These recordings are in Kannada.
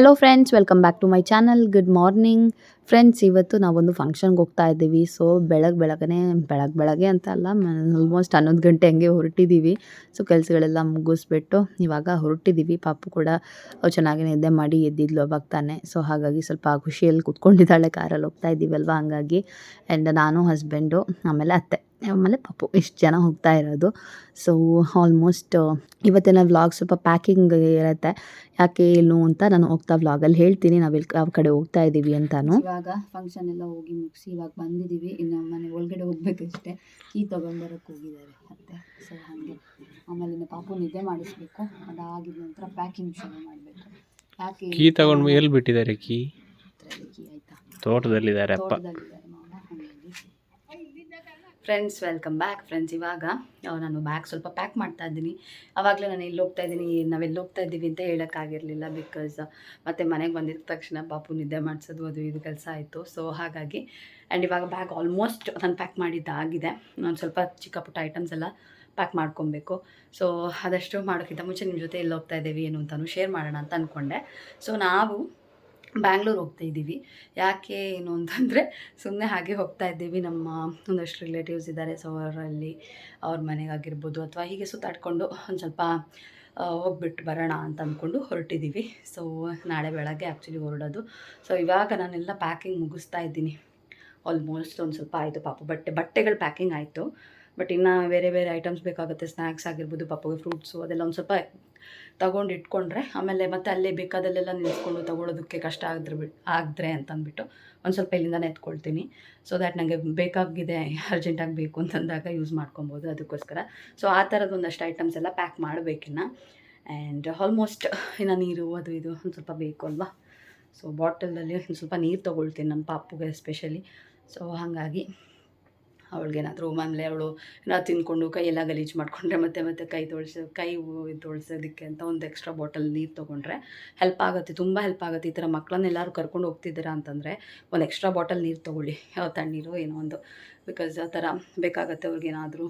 Hello friends welcome back to my channel good morning friends ಇವತ್ತು ನಾವೊಂದು ಫಂಕ್ಷನ್ಗೆ ಹೋಗ್ತಾ ಇದ್ದೀವಿ. ಸೊ ಬೆಳಗ್ಗೆ ಬೆಳಗ್ಗೆ ಬೆಳಗ್ಗೆ ಬೆಳಗ್ಗೆ ಅಂತ ಅಲ್ಲ ಆಲ್ಮೋಸ್ಟ್ ಹನ್ನೊಂದು ಗಂಟೆ ಹಂಗೆ ಹೊರಟಿದ್ದೀವಿ. ಸೊ ಕೆಲಸಗಳೆಲ್ಲ ಮುಗಿಸ್ಬಿಟ್ಟು ಇವಾಗ ಹೊರಟಿದ್ದೀವಿ. ಪಾಪು ಕೂಡ ಚೆನ್ನಾಗಿ ನಿದ್ದೆ ಮಾಡಿ ಎದ್ದಿದ್ಲು ಅವಾಗ ತಾನೆ. ಸೊ ಹಾಗಾಗಿ ಸ್ವಲ್ಪ ಖುಷಿಯಲ್ಲಿ ಕುತ್ಕೊಂಡಿದ್ದಾಳೆ, ಕಾರಲ್ಲಿ ಹೋಗ್ತಾ ಇದ್ದೀವಲ್ವ? ಹಂಗಾಗಿ. ಆ್ಯಂಡ್ ನಾನು ಹಸ್ಬೆಂಡು ಆಮೇಲೆ ಅತ್ತೆ. ಆಮೇಲೆ ಪಾಪು ಇಷ್ಟು ಜನ ಹೋಗ್ತಾ ಇರೋದು. ಸೊ ಆಲ್ಮೋಸ್ಟ್ ಇವತ್ತಿನ ವ್ಲಾಗ್ ಸ್ವಲ್ಪ ಪ್ಯಾಕಿಂಗ್ ಇರುತ್ತೆ. ಯಾಕೆ ಏನು ಅಂತ ನಾನು ಹೋಗ್ತಾ ವ್ಲಾಗಲ್ಲಿ ಹೇಳ್ತೀನಿ. ನಾವು ಇಲ್ಲಿ ಯಾವ ಕಡೆ ಹೋಗ್ತಾ ಇದ್ದೀವಿ ಅಂತಾನು. ಇವಾಗ ಫಂಕ್ಷನ್ ಎಲ್ಲ ಹೋಗಿ ಮುಗಿಸಿ ಇವಾಗ ಬಂದಿದ್ದೀವಿ ಇನ್ನು ಮನೆ ಒಳಗಡೆ ಹೋಗ್ಬೇಕಷ್ಟೇ. ಕೀ ತೊಗೊಂಬರಕ್ಕೆ ಹೋಗಿದ್ದಾರೆ ಮತ್ತೆ. ಸೊ ಹಾಗೆ. ಆಮೇಲೆ ಇನ್ನು ಪಾಪು ನಿದ್ದೆ ಮಾಡಿಸ್ಬೇಕು. ಅದಾಗಿದ ನಂತರ ಪ್ಯಾಕಿಂಗ್ ಶುರು ಮಾಡಬೇಕು. ಯಾಕೆ ಕೀ ತಗೊಂಡು ಎಲ್ಲಿ ಬಿಟ್ಟಿದ್ದಾರೆ ಕೀ? ಕೀ ಆಯ್ತಾ? ತೋಟದಲ್ಲಿದ್ದಾರೆ ಅಪ್ಪ. ಫ್ರೆಂಡ್ಸ್ ವೆಲ್ಕಮ್ ಬ್ಯಾಕ್ ಫ್ರೆಂಡ್ಸ್ ಇವಾಗ ನಾನು ಬ್ಯಾಗ್ ಸ್ವಲ್ಪ ಪ್ಯಾಕ್ ಮಾಡ್ತಾ ಇದ್ದೀನಿ. ಆವಾಗಲೇ ನಾನು ಎಲ್ಲಿ ಹೋಗ್ತಾ ಇದ್ದೀನಿ, ನಾವೆಲ್ಲಿ ಹೋಗ್ತಾ ಇದ್ದೀವಿ ಅಂತ ಹೇಳೋಕ್ಕಾಗಿರಲಿಲ್ಲ ಬಿಕಾಸ್ ಮತ್ತೆ ಮನೆಗೆ ಬಂದಿದ್ದ ತಕ್ಷಣ ಪಾಪು ನಿದ್ದೆ ಮಾಡಿಸೋದು, ಅದು ಇದು ಕೆಲಸ ಆಯಿತು. ಸೊ ಹಾಗಾಗಿ ಆ್ಯಂಡ್ ಇವಾಗ ಬ್ಯಾಗ್ ಆಲ್ಮೋಸ್ಟ್ ನಾನು ಪ್ಯಾಕ್ ಮಾಡಿದ್ದಾಗಿದೆ. ನಾನು ಸ್ವಲ್ಪ ಚಿಕ್ಕ ಪುಟ್ಟ ಐಟಮ್ಸ್ ಎಲ್ಲ ಪ್ಯಾಕ್ ಮಾಡ್ಕೊಬೇಕು. ಸೊ ಅದಷ್ಟು ಮಾಡೋಕ್ಕಿಂತ ಮುಂಚೆ ನಿಮ್ಮ ಜೊತೆ ಎಲ್ಲಿ ಹೋಗ್ತಾ ಇದ್ದೀವಿ ಏನು ಅಂತಲೂ ಶೇರ್ ಮಾಡೋಣ ಅಂತ ಅಂದ್ಕೊಂಡೆ ಸೊ ನಾವು ಬ್ಯಾಂಗ್ಳೂರ್ ಹೋಗ್ತಾ ಇದ್ದೀವಿ. ಯಾಕೆ ಏನು ಅಂತಂದರೆ ಸುಮ್ಮನೆ ಹಾಗೆ ಹೋಗ್ತಾ ಇದ್ದೀವಿ. ನಮ್ಮ ಒಂದಷ್ಟು ರಿಲೇಟಿವ್ಸ್ ಇದ್ದಾರೆ. ಸೊ ಅವರಲ್ಲಿ ಅವ್ರ ಮನೆಗಾಗಿರ್ಬೋದು ಅಥವಾ ಹೀಗೆ ಸುತ್ತಾಡಿಕೊಂಡು ಒಂದು ಸ್ವಲ್ಪ ಹೋಗ್ಬಿಟ್ಟು ಬರೋಣ ಅಂತ ಅಂದ್ಕೊಂಡು ಹೊರಟಿದ್ದೀವಿ. ಸೊ ನಾಳೆ ಬೆಳಗ್ಗೆ ಆ್ಯಕ್ಚುಲಿ ಹೊರಡೋದು. ಸೊ ಇವಾಗ ನಾನೆಲ್ಲ ಪ್ಯಾಕಿಂಗ್ ಮುಗಿಸ್ತಾ ಇದ್ದೀನಿ. ಆಲ್ಮೋಸ್ಟ್ ಒಂದು ಸ್ವಲ್ಪ ಆಯಿತು ಪಾಪು. ಬಟ್ಟೆ, ಬಟ್ಟೆಗಳು ಪ್ಯಾಕಿಂಗ್ ಆಯಿತು. ಬಟ್ ಇನ್ನು ಬೇರೆ ಬೇರೆ ಐಟಮ್ಸ್ ಬೇಕಾಗುತ್ತೆ. ಸ್ನ್ಯಾಕ್ಸ್ ಆಗಿರ್ಬೋದು ಪಾಪಗೆ ಫ್ರೂಟ್ಸು ಅದೆಲ್ಲ ಒಂದು ಸ್ವಲ್ಪ ತಗೊಂಡು ಇಟ್ಕೊಂಡ್ರೆ ಆಮೇಲೆ ಮತ್ತೆ ಅಲ್ಲೇ ಬೇಕಾದಲ್ಲೆಲ್ಲ ನಿಲ್ಸ್ಕೊಂಡು ತಗೊಳ್ಳೋದಕ್ಕೆ ಕಷ್ಟ ಆದ್ರೆ ಬಿ ಆದರೆ ಅಂತಂದ್ಬಿಟ್ಟು ಒಂದು ಸ್ವಲ್ಪ ಇಲ್ಲಿಂದನೇ ಎತ್ಕೊಳ್ತೀನಿ. ಸೊ ದ್ಯಾಟ್ ನನಗೆ ಬೇಕಾಗಿದೆ ಅರ್ಜೆಂಟಾಗಿ ಬೇಕು ಅಂತಂದಾಗ ಯೂಸ್ ಮಾಡ್ಕೊಬೋದು ಅದಕ್ಕೋಸ್ಕರ. ಸೊ ಆ ಥರದ ಒಂದಷ್ಟು ಐಟಮ್ಸ್ ಎಲ್ಲ ಪ್ಯಾಕ್ ಮಾಡಬೇಕಿನ್ನ ಆ್ಯಂಡ್ ಆಲ್ಮೋಸ್ಟ್ ಇನ್ನು ನೀರು ಅದು ಇದು ಒಂದು ಸ್ವಲ್ಪ ಬೇಕು ಅಲ್ವಾ? ಸೊ ಬಾಟಲಲ್ಲಿ ಒಂದು ಸ್ವಲ್ಪ ನೀರು ತೊಗೊಳ್ತೀನಿ ನನ್ನ ಪಾಪುಗೆ ಎಸ್ಪೆಷಲಿ ಸೊ ಹಾಗಾಗಿ ಅವಳಿಗೇನಾದರೂ ಮನೇಲಿ ಅವಳು ಏನಾದ್ರು ತಿಂದ್ಕೊಂಡು ಕೈಯೆಲ್ಲ ಗಲೀಜು ಮಾಡಿಕೊಂಡ್ರೆ ಮತ್ತೆ ಮತ್ತೆ ಕೈ ತೊಳ್ಸೋ, ಕೈ ತೊಳ್ಸೋದಕ್ಕೆ ಅಂತ ಒಂದು ಎಕ್ಸ್ಟ್ರಾ ಬಾಟಲ್ ನೀರು ತೊಗೊಂಡ್ರೆ ಹೆಲ್ಪ್ ಆಗುತ್ತೆ, ತುಂಬ ಹೆಲ್ಪ್ ಆಗುತ್ತೆ. ಈ ಥರ ಮಕ್ಕಳನ್ನ ಎಲ್ಲರೂ ಕರ್ಕೊಂಡು ಹೋಗ್ತಿದ್ದೀರಾ ಅಂತಂದರೆ ಒಂದು ಎಕ್ಸ್ಟ್ರಾ ಬಾಟಲ್ ನೀರು ತೊಗೊಳ್ಳಿ. ಯಾವ ತಣ್ಣೀರು ಏನೋ ಒಂದು ಬಿಕಾಸ್ ಆ ಥರ ಬೇಕಾಗತ್ತೆ ಅವ್ರಿಗೇನಾದರೂ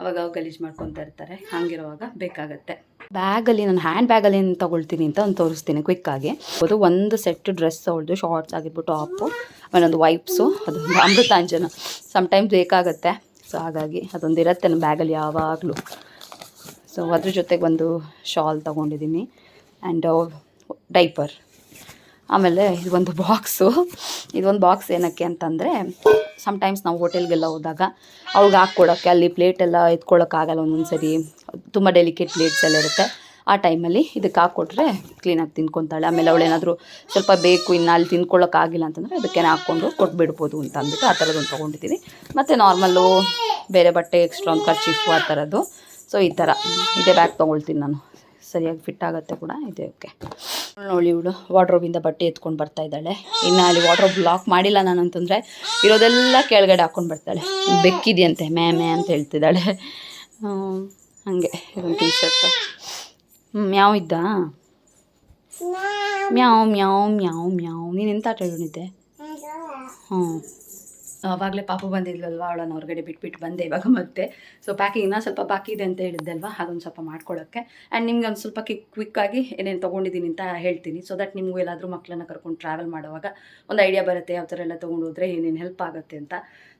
ಅವಾಗ ಗಲೀಜು ಮಾಡ್ಕೊತಾ ಇರ್ತಾರೆ. ಹಾಗಿರುವಾಗ ಬೇಕಾಗತ್ತೆ. ಬ್ಯಾಗಲ್ಲಿ ನಾನು ಹ್ಯಾಂಡ್ ಬ್ಯಾಗಲ್ಲಿ ಏನು ತೊಗೊಳ್ತೀನಿ ಅಂತ ಒಂದು ತೋರಿಸ್ತೀನಿ ಕ್ವಿಕ್ಕಾಗಿ ಅದು ಒಂದು ಸೆಟ್ ಡ್ರೆಸ್ ಅವಳದು ಶಾರ್ಟ್ಸ್ ಆಗಿರ್ಬಿಟ್ಟು ಟಾಪು ಆಮೇಲೆ ಒಂದು ವೈಪ್ಸು ಅದೊಂದು ಅಮೃತಾಂಜನ. ಸಮ್ಟೈಮ್ಸ್ ಬೇಕಾಗತ್ತೆ. ಸೊ ಹಾಗಾಗಿ ಅದೊಂದು ಇರುತ್ತೆ ನನ್ನ ಬ್ಯಾಗಲ್ಲಿ ಯಾವಾಗಲೂ. ಸೊ ಅದ್ರ ಜೊತೆಗೆ ಒಂದು ಶಾಲ್ ತೊಗೊಂಡಿದ್ದೀನಿ ಆ್ಯಂಡ್ ಡೈಪರ್ ಆಮೇಲೆ ಇದೊಂದು ಬಾಕ್ಸು ಇದೊಂದು ಬಾಕ್ಸ್ ಏನಕ್ಕೆ ಅಂತಂದರೆ ಸಮ್ಟೈಮ್ಸ್ ನಾವು ಹೋಟೆಲ್ಗೆಲ್ಲ ಹೋದಾಗ ಅವ್ಳಿಗೆ ಹಾಕ್ಕೊಡೋಕ್ಕೆ ಅಲ್ಲಿ ಪ್ಲೇಟೆಲ್ಲ ಎತ್ಕೊಳ್ಳೋಕ್ಕಾಗಲ್ಲ ಒಂದೊಂದು ಸರಿ ತುಂಬ ಡೆಲಿಕೇಟ್ ಪ್ಲೇಟ್ಸ್ ಎಲ್ಲ ಇರುತ್ತೆ. ಆ ಟೈಮಲ್ಲಿ ಇದಕ್ಕೆ ಹಾಕ್ಕೊಟ್ರೆ ಕ್ಲೀನಾಗಿ ತಿನ್ಕೊತಾಳೆ. ಆಮೇಲೆ ಅವಳೇನಾದರೂ ಸ್ವಲ್ಪ ಬೇಕು, ಇನ್ನು ಅಲ್ಲಿ ತಿನ್ಕೊಳ್ಳೋಕ್ಕಾಗಿಲ್ಲ ಅಂತಂದರೆ ಅದಕ್ಕೆ ಹಾಕ್ಕೊಂಡು ಕೊಟ್ಬಿಡ್ಬೋದು ಅಂತ ಅಂದ್ಬಿಟ್ಟು ಆ ಥರದೊಂದು ತೊಗೊಂಡಿದ್ದೀನಿ. ಮತ್ತು ನಾರ್ಮಲ್ಲು ಬೇರೆ ಬಟ್ಟೆ ಎಕ್ಸ್ಟ್ರಾ ಒಂದು ಖರ್ಚಿಫು ಆ ಥರದ್ದು. ಸೊ ಈ ಥರ. ಇದೇ ಬ್ಯಾಗ್ ತೊಗೊಳ್ತೀನಿ ನಾನು. ಸರಿಯಾಗಿ ಫಿಟ್ ಆಗುತ್ತೆ ಕೂಡ. ಇದೆ ಓಕೆ ನೋಡಿ ಇವಳು ವಾಡ್ರೋಬಿಂದ ಬಟ್ಟೆ ಎತ್ಕೊಂಡು ಬರ್ತಾ ಇದ್ದಾಳೆ. ಇನ್ನು ಅಲ್ಲಿ ವಾಡ್ರೋಬ್ ಲಾಕ್ ಮಾಡಿಲ್ಲ ನಾನು ಅಂತಂದರೆ ಇರೋದೆಲ್ಲ ಕೆಳಗಡೆ ಹಾಕ್ಕೊಂಡು ಬರ್ತಾಳೆ. ಬೆಕ್ಕಿದೆಯಂತೆ, ಮ್ಯಾ ಮ್ಯಾ ಅಂತ ಹೇಳ್ತಿದ್ದಾಳೆ. ಹಾಗೆ ಇದೊಂದು ಟೀ ಶರ್ಟ್ ಮ್ಯಾವ್ ಇದ್ದ? ಮ್ಯಾವ್ ಮ್ಯಾವ್ ಮ್ಯಾವ್ ಮ್ಯಾವ್. ನೀನು ಎಂತ ಆಟ ಹೇಳಿದ್ದೆ ಹ್ಞೂ ಆವಾಗಲೇ ಪಾಪು ಬಂದಿದ್ಲಲ್ವ? ಅವಳನ್ನು ಹೊರಗಡೆ ಬಿಟ್ಬಿಟ್ಟು ಬಂದೆ ಇವಾಗ ಮತ್ತೆ. ಸೊ ಪ್ಯಾಕಿಂಗ್ ಇನ್ನೂ ಸ್ವಲ್ಪ ಬಾಕಿ ಇದೆ ಅಂತ ಹೇಳಿದ್ದೆ ಅಲ್ವಾ ಅದೊಂದು ಸ್ವಲ್ಪ ಮಾಡ್ಕೊಳ್ಳೋಕ್ಕೆ ಆ್ಯಂಡ್ ನಿಮ್ಗೆ ಒಂದು ಸ್ವಲ್ಪ ಕ್ವಿಕ್ ಕ್ವಿಕ್ಕಾಗಿ ಏನೇನು ತೊಗೊಂಡಿದ್ದೀನಿ ಅಂತ ಹೇಳ್ತೀನಿ. ಸೊ ದಟ್ ನಿಮಗೂ ಎಲ್ಲಾದರೂ ಮಕ್ಕಳನ್ನ ಕರ್ಕೊಂಡು ಟ್ರಾವೆಲ್ ಮಾಡುವಾಗ ಒಂದು ಐಡಿಯಾ ಬರುತ್ತೆ, ಯಾವ ಥರ ಎಲ್ಲ ತೊಗೊಂಡು ಏನೇನು ಹೆಲ್ಪ್ ಆಗುತ್ತೆ ಅಂತ.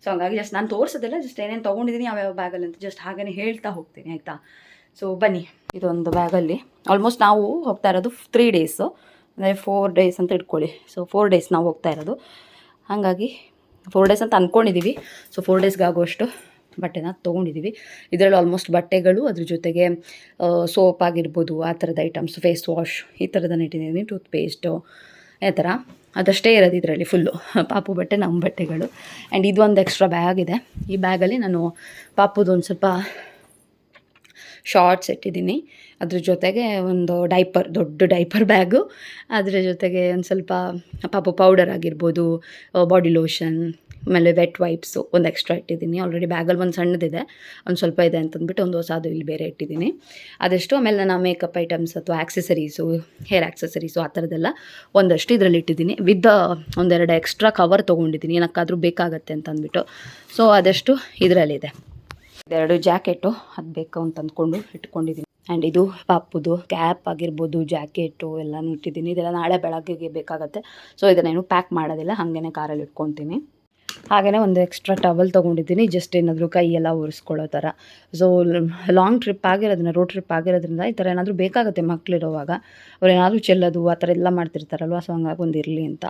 ಸೊ ಹಂಗಾಗಿ ಜಸ್ಟ್ ನಾನು ತೋರಿಸೋದಿಲ್ಲ ಜಸ್ಟ್ ಏನೇನು ತೊಗೊಂಡಿದ್ದೀನಿ ಯಾವ್ಯಾವ ಬ್ಯಾಗಲ್ಲಿ ಅಂತ ಜಸ್ಟ್ ಹಾಗೇ ಹೇಳ್ತಾ ಹೋಗ್ತೀನಿ, ಆಯಿತಾ? ಸೊ ಬನ್ನಿ. ಇದೊಂದು ಬ್ಯಾಗಲ್ಲಿ ಆಲ್ಮೋಸ್ಟ್ ನಾವು ಹೋಗ್ತಾ ಇರೋದು ತ್ರೀ ಡೇಸು ಅಂದರೆ ಫೋರ್ ಡೇಸ್ ಅಂತ ಇಟ್ಕೊಳ್ಳಿ. ಸೊ ಫೋರ್ ಡೇಸ್ ನಾವು ಹೋಗ್ತಾ ಇರೋದು. ಹಾಗಾಗಿ ಫೋರ್ ಡೇಸ್ ಅಂತ ಅಂದ್ಕೊಂಡಿದ್ದೀವಿ ಸೊ ಫೋರ್ ಡೇಸ್ಗೆ ಆಗುವಷ್ಟು ಬಟ್ಟೆನ ತೊಗೊಂಡಿದ್ದೀವಿ ಇದರಲ್ಲಿ ಆಲ್ಮೋಸ್ಟ್ ಬಟ್ಟೆಗಳು, ಅದ್ರ ಜೊತೆಗೆ ಸೋಪ್ ಆಗಿರ್ಬೋದು, ಆ ಥರದ ಐಟಮ್ಸ್ ಫೇಸ್ ವಾಶ್ ಈ ಥರದನ್ನ ಇಟ್ಟಿದ್ದೀನಿ ಟೂತ್ ಪೇಸ್ಟು ಆ ಥರ ಅದಷ್ಟೇ ಇರೋದು ಇದರಲ್ಲಿ ಫುಲ್ಲು ಪಾಪು ಬಟ್ಟೆ ನಮ್ಮ ಬಟ್ಟೆಗಳು. ಆ್ಯಂಡ್ ಇದು ಒಂದು ಎಕ್ಸ್ಟ್ರಾ ಬ್ಯಾಗ್ ಇದೆ. ಈ ಬ್ಯಾಗಲ್ಲಿ ನಾನು ಪಾಪುದೊಂದು ಸ್ವಲ್ಪ ಶಾರ್ಟ್ಸ್ ಇಟ್ಟಿದ್ದೀನಿ. ಅದ್ರ ಜೊತೆಗೆ ಒಂದು ಡೈಪರ್ ದೊಡ್ಡ ಡೈಪರ್ ಬ್ಯಾಗು ಅದರ ಜೊತೆಗೆ ಒಂದು ಸ್ವಲ್ಪ ಪಾಪು ಪೌಡರ್ ಆಗಿರ್ಬೋದು ಬಾಡಿ ಲೋಷನ್ ಆಮೇಲೆ ವೆಟ್ ವೈಪ್ಸು ಒಂದು ಎಕ್ಸ್ಟ್ರಾ ಇಟ್ಟಿದ್ದೀನಿ. ಆಲ್ರೆಡಿ ಬ್ಯಾಗಲ್ಲಿ ಒಂದು ಸಣ್ಣದಿದೆ. ಒಂದು ಸ್ವಲ್ಪ ಇದೆ ಅಂತಂದ್ಬಿಟ್ಟು ಒಂದು ಹೊಸ ಅದು ಇಲ್ಲಿ ಬೇರೆ ಇಟ್ಟಿದ್ದೀನಿ. ಅದೆಷ್ಟು ಆಮೇಲೆ ನಾನು ಮೇಕಪ್ ಐಟಮ್ಸ್ ಅಥವಾ ಆ್ಯಕ್ಸೆಸರೀಸು ಹೇರ್ ಆಕ್ಸೆಸರೀಸು ಆ ಥರದ್ದೆಲ್ಲ ಒಂದಷ್ಟು ಇದರಲ್ಲಿ ಇಟ್ಟಿದ್ದೀನಿ. ವಿತ್ ಒಂದೆರಡು ಎಕ್ಸ್ಟ್ರಾ ಕವರ್ ತೊಗೊಂಡಿದ್ದೀನಿ. ಏನಕ್ಕಾದರೂ ಬೇಕಾಗತ್ತೆ ಅಂತ ಅಂದ್ಬಿಟ್ಟು ಸೊ ಅದಷ್ಟು ಇದರಲ್ಲಿದೆ. ಎರಡು ಜಾಕೆಟು ಅದು ಬೇಕು ಅಂತ ಅಂದ್ಕೊಂಡು ಇಟ್ಕೊಂಡಿದ್ದೀನಿ. ಆ್ಯಂಡ್ ಇದು ಪಾಪುದು ಕ್ಯಾಪ್ ಆಗಿರ್ಬೋದು ಜಾಕೆಟು ಎಲ್ಲನೂ ಇಟ್ಟಿದ್ದೀನಿ. ಇದೆಲ್ಲ ನಾಳೆ ಬೆಳಗ್ಗೆಗೆ ಬೇಕಾಗತ್ತೆ. ಸೊ ಇದನ್ನೇನು ಪ್ಯಾಕ್ ಮಾಡೋದಿಲ್ಲ. ಹಾಗೇ ಕಾರಲ್ಲಿ ಇಟ್ಕೊತೀನಿ. ಹಾಗೆಯೇ ಒಂದು ಎಕ್ಸ್ಟ್ರಾ ಟವಲ್ ತೊಗೊಂಡಿದ್ದೀನಿ. ಜಸ್ಟ್ ಏನಾದರೂ ಕೈಯೆಲ್ಲ ಒರೆಸ್ಕೊಳ್ಳೋ ಥರ ಸೊ ಲಾಂಗ್ ಟ್ರಿಪ್ ಆಗಿರೋದ್ರಿಂದ ರೋಡ್ ಟ್ರಿಪ್ ಆಗಿರೋದ್ರಿಂದ ಈ ಥರ ಏನಾದರೂ ಬೇಕಾಗುತ್ತೆ ಮಕ್ಕಳಿರೋವಾಗ ಅವ್ರು ಏನಾದರೂ ಚೆಲ್ಲೋದು, ಆ ಥರ ಎಲ್ಲ ಮಾಡ್ತಿರ್ತಾರಲ್ವ? ಸೊ ಹಂಗಾಗಿ ಒಂದು ಇರಲಿ ಅಂತ.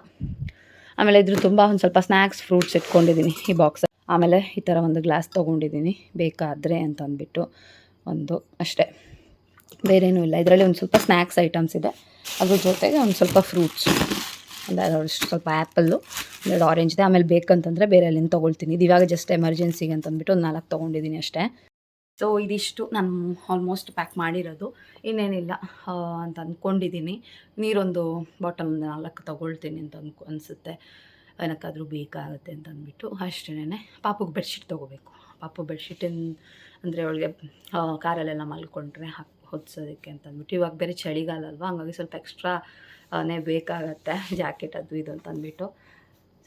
ಆಮೇಲೆ ಇದ್ರ ತುಂಬ ಒಂದು ಸ್ವಲ್ಪ ಸ್ನ್ಯಾಕ್ಸ್ ಫ್ರೂಟ್ಸ್ ಇಟ್ಕೊಂಡಿದ್ದೀನಿ ಈ ಬಾಕ್ಸ್ ಆಮೇಲೆ ಈ ಥರ ಒಂದು ಗ್ಲಾಸ್ ತೊಗೊಂಡಿದ್ದೀನಿ. ಬೇಕಾದರೆ ಅಂತ ಅಂದ್ಬಿಟ್ಟು ಒಂದು ಅಷ್ಟೇ. ಬೇರೇನೂ ಇಲ್ಲ. ಇದರಲ್ಲಿ ಒಂದು ಸ್ವಲ್ಪ ಸ್ನ್ಯಾಕ್ಸ್ ಐಟಮ್ಸ್ ಇದೆ. ಅದ್ರ ಜೊತೆಗೆ ಒಂದು ಸ್ವಲ್ಪ ಫ್ರೂಟ್ಸ್ ಒಂದೆರಡು ಸ್ವಲ್ಪ ಆ್ಯಪಲ್ಲು ಒಂದೆರಡು ಆರೆಂಜ್ ಇದೆ. ಆಮೇಲೆ ಬೇಕಂತಂದರೆ ಬೇರೆ ಅಲ್ಲಿಂದ ತೊಗೊಳ್ತೀನಿ. ಇದು ಇವಾಗ ಜಸ್ಟ್ ಎಮರ್ಜೆನ್ಸಿಗೆ ಅಂತಂದ್ಬಿಟ್ಟು ಒಂದು ನಾಲ್ಕು ತೊಗೊಂಡಿದ್ದೀನಿ ಅಷ್ಟೇ. ಸೊ ಇದಿಷ್ಟು ನಾನು ಆಲ್ಮೋಸ್ಟ್ ಪ್ಯಾಕ್ ಮಾಡಿರೋದು. ಇನ್ನೇನಿಲ್ಲ ಅಂತ ಅಂದ್ಕೊಂಡಿದ್ದೀನಿ ನೀರೊಂದು ಬಾಟಲ್ ಒಂದು ನಾಲ್ಕು ತೊಗೊಳ್ತೀನಿ ಅಂತ ಅನ್ಕೊ, ಅನಿಸುತ್ತೆ. ಏನಕ್ಕಾದರೂ ಬೇಕಾಗುತ್ತೆ ಅಂತ ಅಂದ್ಬಿಟ್ಟು ಅಷ್ಟೇನೆ. ಪಾಪುಗೆ ಬೆಡ್ಶೀಟ್ ತೊಗೋಬೇಕು. ಪಾಪು ಬೆಡ್ಶೀಟಿನ ಅಂದರೆ ಅವಳಿಗೆ ಕಾರಲ್ಲೆಲ್ಲ ಮಲ್ಕೊಂಡ್ರೆ ಹಾಕಿ ಹೊದ್ಸೋದಕ್ಕೆ ಅಂತ ಅಂದ್ಬಿಟ್ಟು. ಇವಾಗ ಬೇರೆ ಚಳಿಗಾಲ ಅಲ್ವಾ ಹಂಗಾಗಿ ಸ್ವಲ್ಪ ಎಕ್ಸ್ಟ್ರಾ ನೇ ಬೇಕಾಗತ್ತೆ ಜಾಕೆಟ್ ಅದು ಇದು ಅಂತ ಅಂದ್ಬಿಟ್ಟು.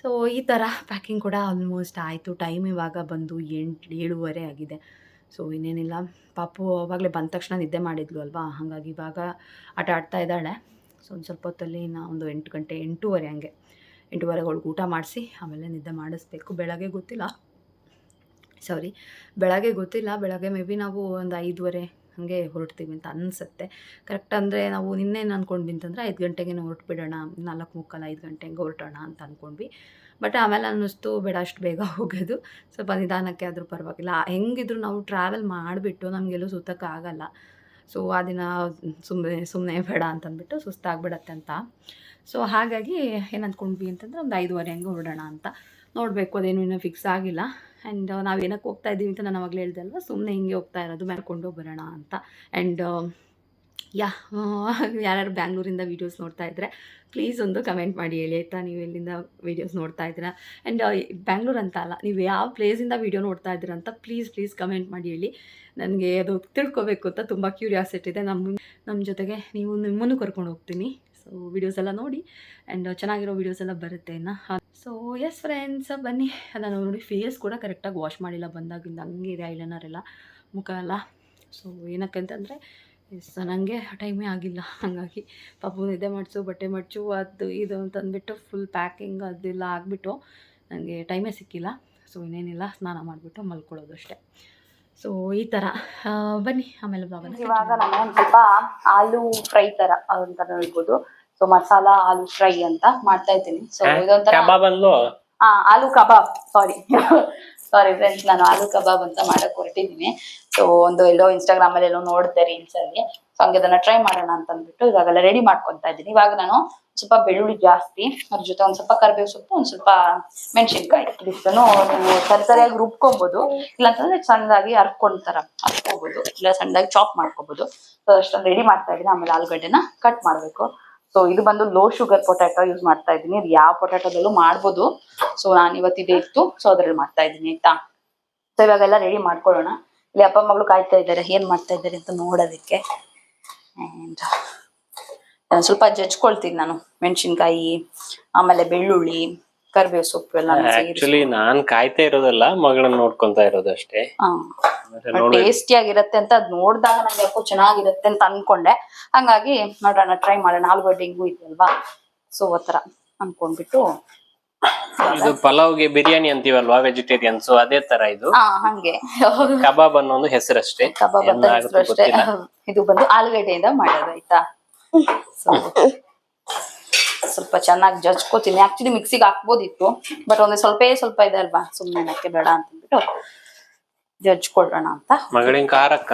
ಸೊ ಈ ಥರ ಪ್ಯಾಕಿಂಗ್ ಕೂಡ ಆಲ್ಮೋಸ್ಟ್ ಆಯಿತು. ಟೈಮ್ ಇವಾಗ ಬಂದು ಎಂಟು, ಏಳುವರೆ ಆಗಿದೆ. ಸೊ ಇನ್ನೇನಿಲ್ಲ. ಪಾಪು ಅವಾಗಲೇ ಬಂದ ತಕ್ಷಣ ನಿದ್ದೆ ಮಾಡಿದ್ಲು ಅಲ್ವಾ? ಹಾಗಾಗಿ ಇವಾಗ ಆಟ ಆಡ್ತಾ ಇದ್ದಾಳೆ. ಸೊ ಒಂದು ಸ್ವಲ್ಪ ಹೊತ್ತಲ್ಲಿ ನಾ ಒಂದು ಎಂಟು ಗಂಟೆ, ಎಂಟೂವರೆ ಹಂಗೆ. ಎಂಟೂವರೆಗೆ ಒಳಗೆ ಊಟ ಮಾಡಿಸಿ, ಆಮೇಲೆ ನಿದ್ದೆ ಮಾಡಿಸ್ಬೇಕು. ಬೆಳಗ್ಗೆ ಗೊತ್ತಿಲ್ಲ. ಸಾರಿ ಬೆಳಗ್ಗೆ ಗೊತ್ತಿಲ್ಲ. ಬೆಳಗ್ಗೆ ಮೇ ಬಿ ನಾವು ಒಂದು ಐದುವರೆ ಹಾಗೆ ಹೊರಡ್ತೀವಿ ಅಂತ ಅನಿಸುತ್ತೆ. ಕರೆಕ್ಟ್ ಅಂದರೆ ನಾವು ನಿನ್ನೇನು ಅಂದ್ಕೊಂಡ್ವಿ ಅಂತಂದರೆ ಐದು ಗಂಟೆಗೆ ಹೊರಟ್ಬಿಡೋಣ, ನಾಲ್ಕು ಮುಕ್ಕಾಲು ಐದು ಗಂಟೆಗೆ ಹೊರಟೋಣ ಅಂತ ಅಂದ್ಕೊಂಡ್ವಿ ಬಟ್ ಆಮೇಲೆ ಅನ್ನಿಸ್ತು, ಬೇಡ, ಅಷ್ಟು ಬೇಗ ಹೋಗೋದು. ಸ್ವಲ್ಪ ನಿಧಾನಕ್ಕೆ ಆದರೂ ಪರವಾಗಿಲ್ಲ. ಹೆಂಗಿದ್ರು ನಾವು ಟ್ರಾವೆಲ್ ಮಾಡಿಬಿಟ್ಟು ನಮಗೆಲ್ಲೂ ಸುತ್ತಕ್ಕಾಗಲ್ಲ ಸೊ ಆ ದಿನ ಸುಮ್ಮನೆ ಸುಮ್ಮನೆ ಬೇಡ ಅಂತಂದ್ಬಿಟ್ಟು ಸುಸ್ತಾಗ್ಬಿಡತ್ತೆ ಅಂತ. ಸೊ ಹಾಗಾಗಿ ಏನು ಅಂದ್ಕೊಂಡ್ವಿ ಅಂತಂದರೆ ಒಂದು ಐದುವರೆ ಹಂಗೆ ಹೊರಡೋಣ ಅಂತ. ನೋಡಬೇಕು, ಅದೇನು ಇನ್ನೂ ಫಿಕ್ಸ್ ಆಗಿಲ್ಲ. ಆ್ಯಂಡ್ ನಾವು ಏನಕ್ಕೆ ಹೋಗ್ತಾ ಇದ್ದೀವಿ ಅಂತ ನಾನು ಅವಾಗಲೇ ಹೇಳ್ದೆ ಅಲ್ವಾ? ಸುಮ್ಮನೆ ಹಿಂಗೆ ಹೋಗ್ತಾ ಇರೋದು ಮಾಡ್ಕೊಂಡು ಬರೋಣ ಅಂತ. ಆ್ಯಂಡ್ ಯಾ ಯಾರ್ಯಾರು ಬ್ಯಾಂಗ್ಳೂರಿಂದ ವೀಡಿಯೋಸ್ ನೋಡ್ತಾ ಇದ್ದರೆ ಪ್ಲೀಸ್ ಒಂದು ಕಮೆಂಟ್ ಮಾಡಿ ಹೇಳಿ, ಆಯಿತಾ? ನೀವು ಎಲ್ಲಿಂದ ವೀಡಿಯೋಸ್ ನೋಡ್ತಾ ಇದ್ದೀರಾ? ಆ್ಯಂಡ್ ಬ್ಯಾಂಗ್ಳೂರ್ ಅಂತ ಅಲ್ಲ, ನೀವು ಯಾವ ಪ್ಲೇಸಿಂದ ವೀಡಿಯೋ ನೋಡ್ತಾ ಇದ್ದೀರಾ ಅಂತ ಪ್ಲೀಸ್ ಪ್ಲೀಸ್ ಕಮೆಂಟ್ ಮಾಡಿ ಹೇಳಿ. ನನಗೆ ಅದು ತಿಳ್ಕೊಬೇಕು ಅಂತ ತುಂಬ ಕ್ಯೂರಿಯಾಸಿಟಿ ಇದೆ. ನಮ್ಮ ನಮ್ಮ ಜೊತೆಗೆ ನೀವು ನಿಮ್ಮನ್ನು ಕರ್ಕೊಂಡು ಹೋಗ್ತೀನಿ. ಸೊ ವೀಡಿಯೋಸ್ ಎಲ್ಲ ನೋಡಿ. ಆ್ಯಂಡ್ ಚೆನ್ನಾಗಿರೋ ವೀಡಿಯೋಸ್ ಎಲ್ಲ ಬರುತ್ತೆ ಇನ್ನು. ಸೊ ಎಸ್ ಫ್ರೆಂಡ್ಸ್ ಬನ್ನಿ. ನಾನು ನೋಡಿ ಫೇಸ್ ಕೂಡ ಕರೆಕ್ಟಾಗಿ ವಾಶ್ ಮಾಡಿಲ್ಲ ಬಂದಾಗಿಂದ ಹಂಗೆ ಇದೆ ಐಲೈನರ್ ಎಲ್ಲ ಮುಖ ಎಲ್ಲ. ಸೊ ಏನಕ್ಕಂತಂದರೆ ಎಸ್ ನನಗೆ ಟೈಮೇ ಆಗಿಲ್ಲ. ಹಾಗಾಗಿ ಪಾಪು ನಿದ್ದೆ ಮಾಡಿಸು ಬಟ್ಟೆ ಮಡ್ಚು ಅದು ಇದು ಅಂತಂದ್ಬಿಟ್ಟು ಫುಲ್ ಪ್ಯಾಕಿಂಗ್ ಅದೆಲ್ಲ ಆಗಿಬಿಟ್ಟು ನನಗೆ ಟೈಮೇ ಸಿಕ್ಕಿಲ್ಲ. ಸೊ ಇನ್ನೇನಿಲ್ಲ ಸ್ನಾನ ಮಾಡಿಬಿಟ್ಟು ಮಲ್ಕೊಳ್ಳೋದು ಅಷ್ಟೇ. ಸೊ ಈ ಥರ ಬನ್ನಿ ಆಮೇಲೆ ಇವಾಗ ನಾನು ಸ್ವಲ್ಪ ಆಲೂ ಫ್ರೈ ಥರ ಅಂತ ಹೇಳ್ಬೋದು. ಸೊ ಮಸಾಲಾ ಆಲೂ ಫ್ರೈ ಅಂತ ಮಾಡ್ತಾ ಇದ್ದೀನಿ. ಸೊ ಇದೊಂಥರ ಕಬಾಬ್ ಅಲ್ವೋ ಹಾ ಆಲೂ ಕಬಾಬ್ ಸಾರಿ ಸಾರಿ ಫ್ರೆಂಡ್ಸ್ ನಾನು ಆಲೂ ಕಬಾಬ್ ಅಂತ ಮಾಡಕ್ ಹೊರಟಿದ್ದೀನಿ. ಸೊ ಒಂದು ಎಲ್ಲೋ ಇನ್ಸ್ಟಾಗ್ರಾಮ್ ಅಲ್ಲಿ ಎಲ್ಲೋ ನೋಡಿದೆ ರೀಲ್ಸ್ ಅಲ್ಲಿ. ಸೊ ಹಂಗೆ ಅದನ್ನ ಟ್ರೈ ಮಾಡೋಣ ಅಂತ ಅಂದ್ಬಿಟ್ಟು ಇವಾಗೆಲ್ಲ ರೆಡಿ ಮಾಡ್ಕೊಂತಾ ಇದ್ದೀನಿ. ಇವಾಗ ನಾನು ಸ್ವಲ್ಪ ಬೆಳ್ಳುಳ್ಳಿ ಜಾಸ್ತಿ ಅದ್ರ ಜೊತೆ ಒಂದ್ ಸ್ವಲ್ಪ ಕರಿಬೇವು ಸೊಪ್ಪು ಒಂದ್ ಸ್ವಲ್ಪ ಮೆಣಸಿನ್ಕಾಯಿ ಇದಿಷ್ಟನ್ನು ನೀವು ಸರಿ ಸರಿಯಾಗಿ ರುಬ್ಕೊಬೋದು. ಇಲ್ಲಾಂತಂದ್ರೆ ಸಣ್ಣದಾಗಿ ಹರ್ಕೊಂತಾರ ಹರ್ಕೋಬಹುದು ಇಲ್ಲ ಸಣ್ಣದಾಗಿ ಚಾಪ್ ಮಾಡ್ಕೋಬಹುದು ಸೊ ಅಷ್ಟೊಂದು ರೆಡಿ ಮಾಡ್ತಾ ಇದ್ದೀನಿ. ಆಮೇಲೆ ಆಲೂಗಡ್ಡೆನ ಕಟ್ ಮಾಡ್ಬೇಕು. ಸೊ ಇದು ಬಂದು ಲೋ ಶುಗರ್ ಪೊಟ್ಯಾಟೊ ಯೂಸ್ ಮಾಡ್ತಾ ಇದ್ದೀನಿ. ಇದು ಯಾವ ಪೊಟ್ಯಾಟೊದಲ್ಲೂ ಮಾಡ್ಬೋದು. ಸೊ ನಾನು ಇವತ್ತಿದೆ ಇತ್ತು. ಸೊ ಅದ್ರಲ್ಲಿ ಮಾಡ್ತಾ ಇದ್ದೀನಿ, ಆಯ್ತಾ? ಸೊ ಇವಾಗೆಲ್ಲ ರೆಡಿ ಮಾಡ್ಕೊಳ್ಳೋಣ. ಇಲ್ಲಿ ಅಪ್ಪ ಮಗಳು ಕಾಯ್ತಾ ಇದ್ದಾರೆ. ಏನ್ ಮಾಡ್ತಾ ಇದ್ದಾರೆ ಅಂತ ನೋಡೋದಕ್ಕೆ. ಸ್ವಲ್ಪ ಜಜ್ಕೊಳ್ತೀನಿ ನಾನು ಮೆಣಸಿನ್ಕಾಯಿ, ಆಮೇಲೆ ಬೆಳ್ಳುಳ್ಳಿ ಕರಿಬೇವು ಸೊಪ್ಪು ಎಲ್ಲ ಆಕ್ಚುಲಿ ನಾನ್ ಕಾಯ್ತಾ ಇರೋದಲ್ಲ ಮಗಳನ್ನ ನೋಡ್ಕೊಂತ ಇರೋದು ಅಷ್ಟೇ. ಟೇಸ್ಟಿ ಆಗಿರತ್ತೆ ಅಂತ ಅದ್ ನೋಡಿದಾಗ ನಂಗೆ ಯಾಕೋ ಚೆನ್ನಾಗಿರುತ್ತೆ ಅಂತ ಅನ್ಕೊಂಡೆ. ಹಂಗಾಗಿ ನೋಡೋಣ ಟ್ರೈ ಮಾಡೋಣ. ಆಲೂಗಡ್ಡೆ ಹಿಂಗೂ ಇದೆಯಲ್ವಾ? ಸೊ ಆತರ ಅನ್ಕೊಂಡ್ಬಿಟ್ಟು ಇದು ಪಲಾವ್ಗೆ ಬಿರಿಯಾನಿ ಅಂತೀವಲ್ವಾ ವೆಜಿಟೇರಿಯನ್ಸ್ ಅದೇ ತರ ಇದು. ಹಂಗೆ. ಕಬಾಬ್ ಅನ್ನೋ ಒಂದು ಹೆಸರಷ್ಟೇ. ಕಬಾಬ್ ಅಂತ ಹೆಸ್ರು ಅಷ್ಟೇ ಗೊತ್ತಿಲ್ಲ. ಇದು ಬಂದು ಆಲೂಗಡ್ಡೆಯಿಂದ ಮಾಡೋದು ಆಯ್ತಾ? ಸ್ವಲ್ಪ ಚೆನ್ನಾಗಿ ಜಜ್ಕೋತೀನಿ. ಆಕ್ಚುಲಿ ಮಿಕ್ಸಿಗೆ ಹಾಕ್ಬೋದಿತ್ತು ಬಟ್ ಒಂದೇ ಸ್ವಲ್ಪ ಸ್ವಲ್ಪ ಇದೆ ಅಲ್ವಾ? ಸುಮ್ಮನೆ ನಕ್ಕೆ ಬೇಡ ಅಂತಂದ್ಬಿಟ್ಟು ಜಜ್ಕೊಳ್ರೋಣ ಅಂತ. ಮಗಳಿನ ಖಾರಕ್ಕ.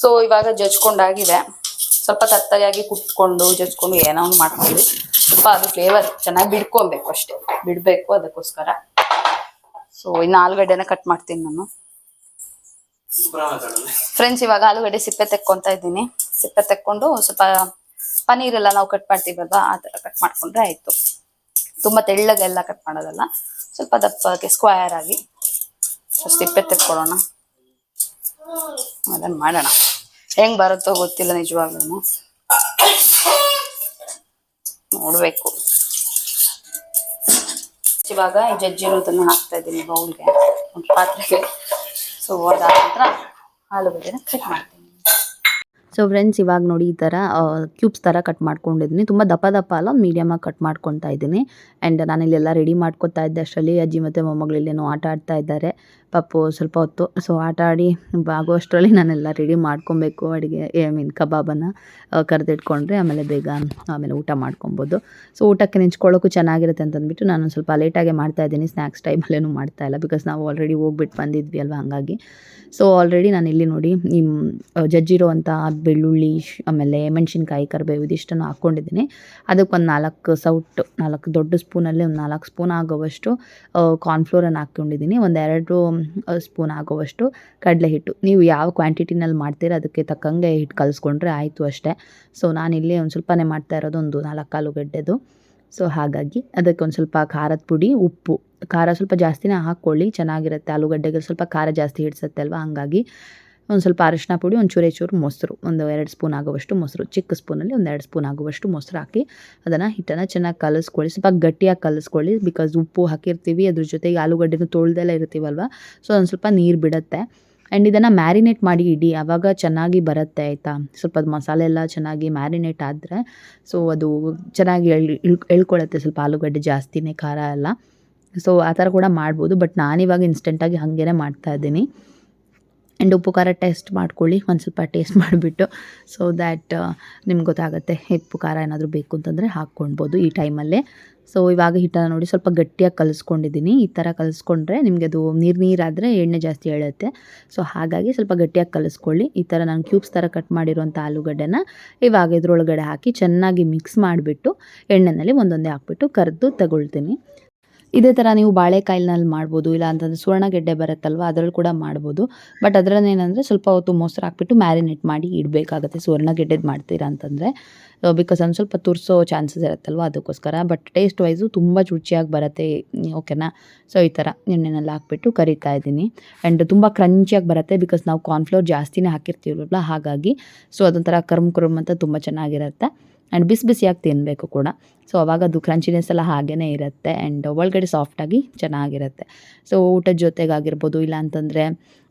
ಸೊ ಇವಾಗ ಜಜ್ಕೊಂಡಾಗಿದೆ. ಸ್ವಲ್ಪ ತತ್ತರಿಯಾಗಿ ಕುಟ್ಕೊಂಡು ಜಜ್ಕೊಂಡು ಏನೋ ಒಂದು ಮಾಡ್ಕೊಂಡ್ವಿ. ಸ್ವಲ್ಪ ಅದು ಫ್ಲೇವರ್ ಚೆನ್ನಾಗಿ ಬಿಡ್ಕೊಬೇಕು ಅಷ್ಟೇ. ಬಿಡ್ಬೇಕು ಅದಕ್ಕೋಸ್ಕರ. ಸೊ ಇನ್ನು ಆಲೂಗಡ್ಡೆನ ಕಟ್ ಮಾಡ್ತೀನಿ ನಾನು. ಫ್ರೆಂಡ್ಸ್ ಇವಾಗ ಆಲೂಗಡ್ಡೆ ಸಿಪ್ಪೆ ತೆಕ್ಕೊಂತ ಇದ್ದೀನಿ. ಸಿಪ್ಪೆ ತೆಕ್ಕೊಂಡು ಸ್ವಲ್ಪ ಪನೀರ್ ಎಲ್ಲ ನಾವು ಕಟ್ ಮಾಡ್ತೀವಲ್ವಾ, ಆ ಥರ ಕಟ್ ಮಾಡ್ಕೊಂಡ್ರೆ ಆಯಿತು. ತುಂಬ ತೆಳ್ಳಗೆಲ್ಲ ಕಟ್ ಮಾಡೋದಲ್ಲ. ಸ್ವಲ್ಪ ದಪ್ಪಕ್ಕೆ ಸ್ಕ್ವಯರ್ ಆಗಿ ಸಿಪ್ಪೆ ತೆಕ್ಕೊಳ್ಳೋಣ. ಅದನ್ನು ಮಾಡೋಣ. ಹೆಂಗೆ ಬರುತ್ತೋ ಗೊತ್ತಿಲ್ಲ ನಿಜವಾಗ್ಲೂ ನೋಡಬೇಕು. ಇವಾಗ ಈ ಜಜ್ಜಿರೋದನ್ನು ಹಾಕ್ತಾ ಇದ್ದೀನಿ ಬೌಲ್ಗೆ. ಒಂದು ಪಾತ್ರೆಗೆ. ಸೊ ಅದಾದ ನಂತರ ಆಲೂಗಡ್ಡೆನ ಕಟ್ ಮಾಡ್ತೀನಿ. ಸೊ ಫ್ರೆಂಡ್ಸ್ ಇವಾಗ ನೋಡಿ ಈ ಥರ ಕ್ಯೂಬ್ಸ್ ಥರ ಕಟ್ ಮಾಡ್ಕೊಂಡಿದ್ದೀನಿ. ತುಂಬ ದಪ್ಪ ದಪ್ಪ ಅಲ್ಲ ಮೀಡಿಯಮಾಗಿ ಕಟ್ ಮಾಡ್ಕೊತಾ ಇದ್ದೀನಿ. ಆ್ಯಂಡ್ ನಾನಿಲ್ಲೆಲ್ಲ ರೆಡಿ ಮಾಡ್ಕೊತಾ ಇದ್ದೆ. ಅಷ್ಟರಲ್ಲಿ ಅಜ್ಜಿ ಮತ್ತು ಮೊಮ್ಮಗಳು ಇಲ್ಲೇನೋ ಆಟ ಆಡ್ತಾ ಇದ್ದಾರೆ. ಪಪ್ಪು ಸ್ವಲ್ಪ ಹೊತ್ತು. ಸೊ ಆಟ ಆಡಿ ಆಗೋಷ್ಟರಲ್ಲಿ ನಾನೆಲ್ಲ ರೆಡಿ ಮಾಡ್ಕೊಬೇಕು ಅಡುಗೆ ಐ ಮೀನ್ ಕಬಾಬನ್ನು ಕರೆದಿಟ್ಕೊಂಡ್ರೆ ಆಮೇಲೆ ಬೇಗ, ಆಮೇಲೆ ಊಟ ಮಾಡ್ಕೊಬೋದು. ಸೊ ಊಟಕ್ಕೆ ನೆಂಚ್ಕೊಳ್ಳೋಕ್ಕೂ ಚೆನ್ನಾಗಿರುತ್ತೆ ಅಂತ ಅಂದ್ಬಿಟ್ಟು ನಾನು ಸ್ವಲ್ಪ ಲೇಟಾಗೆ ಮಾಡ್ತಾ ಇದ್ದೀನಿ. ಸ್ನ್ಯಾಕ್ಸ್ ಟೈಮಲ್ಲೇನು ಮಾಡ್ತಾ ಇಲ್ಲ ಬಿಕಾಸ್ ನಾವು ಆಲ್ರೆಡಿ ಹೋಗ್ಬಿಟ್ಟು ಬಂದಿದ್ವಿ ಅಲ್ವಾ ಹಾಗಾಗಿ. ಸೊ ಆಲ್ರೆಡಿ ನಾನು ಇಲ್ಲಿ ನೋಡಿ ನಿಮ್ಮ ಜಜ್ಜಿರೋ ಅಂಥ ಬೆಳ್ಳುಳ್ಳಿ ಆಮೇಲೆ ಮೆಣಸಿನ್ಕಾಯಿ, ಕರಿಬೇವು ಇದಿಷ್ಟನ್ನು ಹಾಕ್ಕೊಂಡಿದ್ದೀನಿ. ಅದಕ್ಕೊಂದು ನಾಲ್ಕು ಸೌಟ್, ನಾಲ್ಕು ದೊಡ್ಡ ಸ್ಪೂನಲ್ಲಿ ಒಂದು ನಾಲ್ಕು ಸ್ಪೂನ್ ಆಗೋವಷ್ಟು ಕಾರ್ನ್ಫ್ಲೋರನ್ನು ಹಾಕ್ಕೊಂಡಿದ್ದೀನಿ. ಒಂದೆರಡು ಸ್ಪೂನ್ ಆಗೋವಷ್ಟು ಕಡಲೆ ಹಿಟ್ಟು. ನೀವು ಯಾವ ಕ್ವಾಂಟಿಟಿನಲ್ಲಿ ಮಾಡ್ತೀರಾ ಅದಕ್ಕೆ ತಕ್ಕಂಗೆ ಹಿಟ್ಟು ಕಲಿಸ್ಕೊಂಡ್ರೆ ಆಯಿತು ಅಷ್ಟೇ. ಸೊ ನಾನಿಲ್ಲಿ ಒಂದು ಸ್ವಲ್ಪನೇ ಮಾಡ್ತಾ ಇರೋದು ಒಂದು ನಾಲ್ಕು ಆಲೂಗಡ್ಡೆದು ಸೊ ಹಾಗಾಗಿ ಅದಕ್ಕೆ ಒಂದು ಸ್ವಲ್ಪ ಖಾರದ ಪುಡಿ, ಉಪ್ಪು. ಖಾರ ಸ್ವಲ್ಪ ಜಾಸ್ತಿನೇ ಹಾಕ್ಕೊಳ್ಳಿ, ಚೆನ್ನಾಗಿರುತ್ತೆ. ಆಲೂಗಡ್ಡೆಗೆ ಸ್ವಲ್ಪ ಖಾರ ಜಾಸ್ತಿ ಹಿಡ್ಸತ್ತೆ ಅಲ್ವಾ? ಹಂಗಾಗಿ ಒಂದು ಸ್ವಲ್ಪ ಅರಿಶಿನ ಪುಡಿ, ಒಂದು ಚೂರೇ ಚೂರು ಮೊಸರು. ಒಂದು ಎರಡು ಸ್ಪೂನ್ ಆಗುವಷ್ಟು ಮೊಸರು. ಚಿಕ್ಕ ಸ್ಪೂನಲ್ಲಿ ಒಂದು ಎರಡು ಸ್ಪೂನ್ ಆಗುವಷ್ಟು ಮೊಸರು ಹಾಕಿ ಅದನ್ನು ಹಿಟ್ಟನ್ನು ಚೆನ್ನಾಗಿ ಕಲಸ್ಕೊಳ್ಳಿ. ಸ್ವಲ್ಪ ಗಟ್ಟಿಯಾಗಿ ಕಲಿಸ್ಕೊಳ್ಳಿ ಬಿಕಾಸ್ ಉಪ್ಪು ಹಾಕಿರ್ತೀವಿ, ಅದ್ರ ಜೊತೆಗೆ ಆಲೂಗಡ್ಡೆನೂ ತೊಳ್ದೆಲ್ಲ ಇರ್ತೀವಲ್ವ ಸೊ ಒಂದು ಸ್ವಲ್ಪ ನೀರು ಬಿಡುತ್ತೆ. ಆ್ಯಂಡ್ ಇದನ್ನು ಮ್ಯಾರಿನೇಟ್ ಮಾಡಿ ಇಡಿ. ಆವಾಗ ಚೆನ್ನಾಗಿ ಬರುತ್ತೆ, ಆಯಿತಾ? ಸ್ವಲ್ಪ ಅದು ಮಸಾಲೆ ಎಲ್ಲ ಚೆನ್ನಾಗಿ ಮ್ಯಾರಿನೇಟ್ ಆದರೆ ಸೊ ಅದು ಚೆನ್ನಾಗಿ ಎಳ್ ಸ್ವಲ್ಪ ಆಲೂಗಡ್ಡೆ ಜಾಸ್ತಿನೇ, ಖಾರ ಎಲ್ಲ. ಸೊ ಆ ಥರ ಕೂಡ ಮಾಡ್ಬೋದು. ಬಟ್ ನಾನಿವಾಗ ಇನ್ಸ್ಟೆಂಟಾಗಿ ಮಾಡ್ತಾ ಮಾಡ್ತಾಯಿದ್ದೀನಿ ಆ್ಯಂಡ್ ಉಪ್ಪು ಖಾರ ಟೇಸ್ಟ್ ಮಾಡ್ಕೊಳ್ಳಿ, ಒಂದು ಸ್ವಲ್ಪ ಟೇಸ್ಟ್ ಮಾಡಿಬಿಟ್ಟು. ಸೊ ದ್ಯಾಟ್ ನಿಮ್ಗೆ ಗೊತ್ತಾಗುತ್ತೆ ಉಪ್ಪು ಖಾರ ಏನಾದರೂ ಬೇಕು ಅಂತಂದರೆ ಹಾಕ್ಕೊಳ್ಬೋದು ಈ ಟೈಮಲ್ಲೇ ಸೊ ಇವಾಗ ಹಿಟ್ಟನ್ನು ನೋಡಿ ಸ್ವಲ್ಪ ಗಟ್ಟಿಯಾಗಿ ಕಲಿಸ್ಕೊಂಡಿದ್ದೀನಿ. ಈ ಥರ ಕಲಿಸ್ಕೊಂಡ್ರೆ ನಿಮಗೆ ಅದು ನೀರು ನೀರಾದರೆ ಎಣ್ಣೆ ಜಾಸ್ತಿ ಹೇಳುತ್ತೆ ಸೊ ಹಾಗಾಗಿ ಸ್ವಲ್ಪ ಗಟ್ಟಿಯಾಗಿ ಕಲಿಸ್ಕೊಳ್ಳಿ. ಈ ಥರ ನಾನು ಕ್ಯೂಬ್ಸ್ ಥರ ಕಟ್ ಮಾಡಿರುವಂಥ ಆಲೂಗಡ್ಡೆನ ಇವಾಗ ಇದ್ರೊಳಗಡೆ ಹಾಕಿ ಚೆನ್ನಾಗಿ ಮಿಕ್ಸ್ ಮಾಡಿಬಿಟ್ಟು ಎಣ್ಣೆನಲ್ಲಿ ಒಂದೊಂದೇ ಹಾಕ್ಬಿಟ್ಟು ಕರೆದು ತಗೊಳ್ತೀನಿ. ಇದೇ ಥರ ನೀವು ಬಾಳೆಕಾಯಿನಲ್ಲಿ ಮಾಡ್ಬೋದು, ಇಲ್ಲ ಅಂತಂದರೆ ಸುವರ್ಣಗೆಡ್ಡೆ ಬರುತ್ತಲ್ವ, ಅದರಲ್ಲಿ ಕೂಡ ಮಾಡ್ಬೋದು. ಬಟ್ ಅದರಲ್ಲಿ ಏನಂದರೆ ಸ್ವಲ್ಪ ಹೊತ್ತು ಮೊಸರು ಹಾಕ್ಬಿಟ್ಟು ಮ್ಯಾರಿನೇಟ್ ಮಾಡಿ ಇಡಬೇಕಾಗುತ್ತೆ ಸುವರ್ಣಗೆಡ್ಡೆದು ಮಾಡ್ತೀರಾ ಅಂತಂದರೆ. ಬಿಕಾಸ್ ಒಂದು ಸ್ವಲ್ಪ ತುರ್ಸೋ ಚಾನ್ಸಸ್ ಇರುತ್ತಲ್ವ ಅದಕ್ಕೋಸ್ಕರ. ಬಟ್ ಟೇಸ್ಟ್ ವೈಸು ತುಂಬ ರುಚಿಯಾಗಿ ಬರುತ್ತೆ ಓಕೆನಾ ಸೊ ಈ ಥರ ಎಣ್ಣೆನಲ್ಲಿ ಹಾಕ್ಬಿಟ್ಟು ಕರಿತಾ ಇದ್ದೀನಿ. ಆ್ಯಂಡ್ ತುಂಬ ಕ್ರಂಚಿಯಾಗಿ ಬರುತ್ತೆ ಬಿಕಾಸ್ ನಾವು ಕಾರ್ನ್ಫ್ಲೋರ್ ಜಾಸ್ತಿನೇ ಹಾಕಿರ್ತೀವಲ್ಲ ಹಾಗಾಗಿ. ಸೊ ಅದೊಂಥರ ಕರ್ಮ್ ಕರ್ಮ್ ಅಂತ ತುಂಬ ಚೆನ್ನಾಗಿರುತ್ತೆ. ಆ್ಯಂಡ್ ಬಿಸಿ ಬಿಸಿಯಾಗಿ ತಿನ್ನಬೇಕು ಕೂಡ. ಸೊ ಅವಾಗ ಅದು ಕ್ರಂಚಿನೆಸ್ ಎಲ್ಲ ಹಾಗೇ ಇರುತ್ತೆ ಆ್ಯಂಡ್ ಒಳಗಡೆ ಸಾಫ್ಟಾಗಿ ಚೆನ್ನಾಗಿರುತ್ತೆ. ಸೊ ಊಟದ ಜೊತೆಗಾಗಿರ್ಬೋದು ಇಲ್ಲ ಅಂತಂದರೆ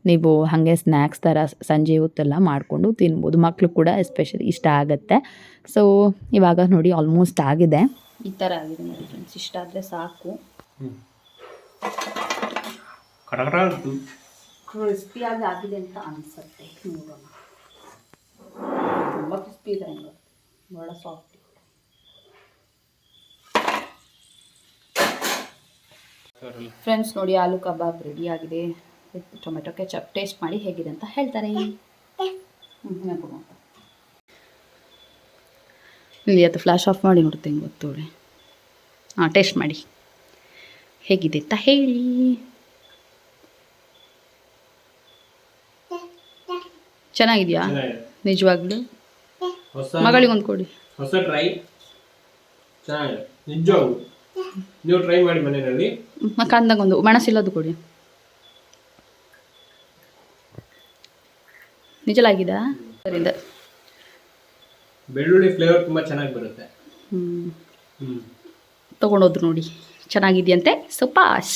ನೀವು ಹಾಗೆ ಸ್ನ್ಯಾಕ್ಸ್ ಥರ ಸಂಜೆ ಹೊತ್ತೆಲ್ಲ ಮಾಡಿಕೊಂಡು ತಿನ್ಬೋದು. ಮಕ್ಕಳು ಕೂಡ ಎಸ್ಪೆಷಲಿ ಇಷ್ಟ ಆಗುತ್ತೆ. ಸೊ ಇವಾಗ ನೋಡಿ ಆಲ್ಮೋಸ್ಟ್ ಆಗಿದೆ. ಈ ಥರ ಆಗಿದೆ ನೋಡಿ ಫ್ರೆಂಡ್ಸ್ ಇಷ್ಟ ಆದರೆ ಸಾಕು. ಕ್ರಿಸ್ಪಿಯಾಗಿ ಆಗಿದೆ ಅಂತ ಅನಿಸುತ್ತೆ. ನೋಡೋಣ. ತುಂಬ ಕ್ರಿಸ್ಪಿ ಇದೆ ಭಾಳ ಸಾಫ್ಟ್ ಫ್ರೆಂಡ್ಸ್ ನೋಡಿ ಆಲೂ ಕಬಾಬ್ ರೆಡಿ ಆಗಿದೆ. ವಿತ್ ಟೊಮೆಟೊ ಕೆಚಪ್ ಟೇಸ್ಟ್ ಮಾಡಿ ಹೇಗಿದೆ ಅಂತ ಹೇಳ್ತಾರೆ. ಇಲ್ಲಿ ಅದು ಫ್ಲಾಶ್ ಆಫ್ ಮಾಡಿ ನೋಡ್ತೀನಿ ಗೊತ್ತೋಳೆ ಹಾಂ ಟೇಸ್ಟ್ ಮಾಡಿ. ಹೇಗಿದೆ ಅಂತ ಹೇಳಿ. ಚೆನ್ನಾಗಿದೆಯಾ? ನಿಜವಾಗ್ಲೂ? ಮಗಳಿಗೊಂದು ಕೊಡಿ. ಹೊಸ ಟ್ರೈ ಚೆನ್ನಾಗಿದೆ. ನಿಜವಾಗ್ಲು ನೀವು ಟ್ರೈ ಮಾಡಿ ಮನೆಯಲ್ಲಿ. ಕಂದಂಗೊಂದು ಮೆಣಸಿಲ್ಲದು ಕೊಡಿ. ನಿಜಲಾಗಿದಾ? ಅದರಿಂದ ಬೆಳ್ಳುಳ್ಳಿ ಫ್ಲೇವರ್ ತುಂಬ ಚೆನ್ನಾಗಿ ಬರುತ್ತೆ. ಹ್ಞೂ ತೊಗೊಂಡೋದ್ರು ನೋಡಿ. ಚೆನ್ನಾಗಿದೆಯಂತೆ. So pass